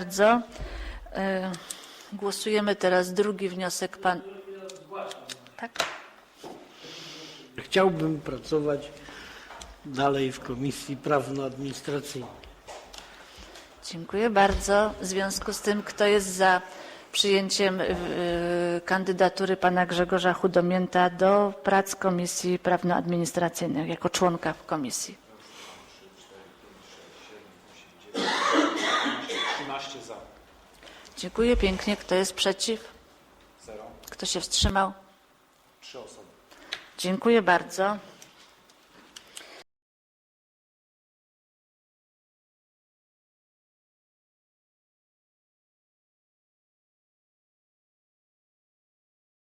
bardzo. E, Głosujemy teraz drugi wniosek pan. Tak? Chciałbym pracować dalej w Komisji Prawno-Administracyjnej. Dziękuję bardzo. W związku z tym, kto jest za przyjęciem y, y, kandydatury pana Grzegorza Chudomięta do prac Komisji Prawno-Administracyjnej jako członka w komisji? 13 za. Dziękuję pięknie. Kto jest przeciw? 0. Kto się wstrzymał? 3 osoby. Dziękuję bardzo.